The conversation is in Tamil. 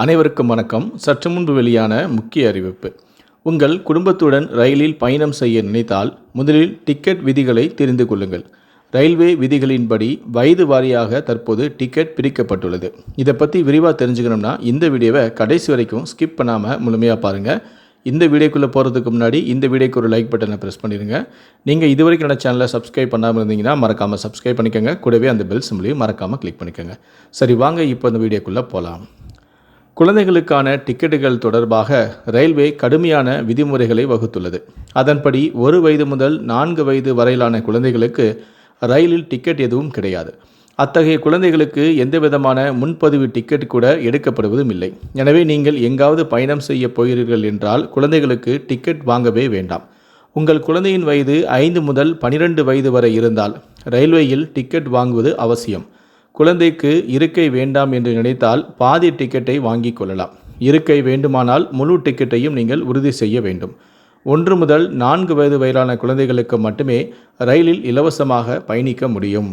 அனைவருக்கும் வணக்கம். சற்று முன்பு வெளியான முக்கிய அறிவிப்பு. உங்கள் குடும்பத்துடன் ரயிலில் பயணம் செய்ய நினைத்தால் முதலில் டிக்கெட் விதிகளை தெரிந்து கொள்ளுங்கள். ரயில்வே விதிகளின்படி வயது வாரியாக தற்போது டிக்கெட் பிரிக்கப்பட்டுள்ளது. இதை பற்றி விரிவாக தெரிஞ்சுக்கணும்னா இந்த வீடியோவை கடைசி வரைக்கும் ஸ்கிப் பண்ணாமல் முழுமையாக பாருங்கள் இந்த வீடியோக்குள்ளே போகிறதுக்கு முன்னாடி இந்த வீடியோக்கு ஒரு லைக் பட்டனை ப்ரெஸ் பண்ணிடுங்க நீங்கள் இது வரைக்கும் நம்ம சேனலை சப்ஸ்கிரைப் பண்ணாமல் இருந்தீங்கன்னா மறக்காமல் சப்ஸ்கிரைப் பண்ணிக்கோங்க. கூடவே அந்த பெல் சிம்லையும் மறக்காமல் கிளிக் பண்ணிக்கோங்க. சரி வாங்க இப்போ இந்த வீடியோக்குள்ளே போகலாம் குழந்தைகளுக்கான டிக்கெட்டுகள் தொடர்பாக ரயில்வே கடுமையான விதிமுறைகளை வகுத்துள்ளது. அதன்படி ஒரு வயது முதல் நான்கு வயது வரையிலான குழந்தைகளுக்கு ரயிலில் டிக்கெட் எதுவும் கிடையாது. அத்தகைய குழந்தைகளுக்கு எந்தவிதமான முன்பதிவு டிக்கெட் கூட எடுக்கப்படுவதும் இல்லை. எனவே நீங்கள் எங்காவது பயணம் செய்ய போகிறீர்கள் என்றால் குழந்தைகளுக்கு டிக்கெட் வாங்கவே வேண்டாம். உங்கள் குழந்தையின் வயது ஐந்து முதல் பனிரெண்டு வயது வரை இருந்தால் ரயில்வேயில் டிக்கெட் வாங்குவது அவசியம். குழந்தைக்கு இருக்கை வேண்டாம் என்று நினைத்தால் பாதி டிக்கெட்டை வாங்கிக் கொள்ளலாம். இருக்கை வேண்டுமானால் முழு டிக்கெட்டையும் நீங்கள் உறுதி செய்ய வேண்டும். ஒன்று முதல் நான்கு வயது வரையிலான குழந்தைகளுக்கு மட்டுமே ரயிலில் இலவசமாக பயணிக்க முடியும்.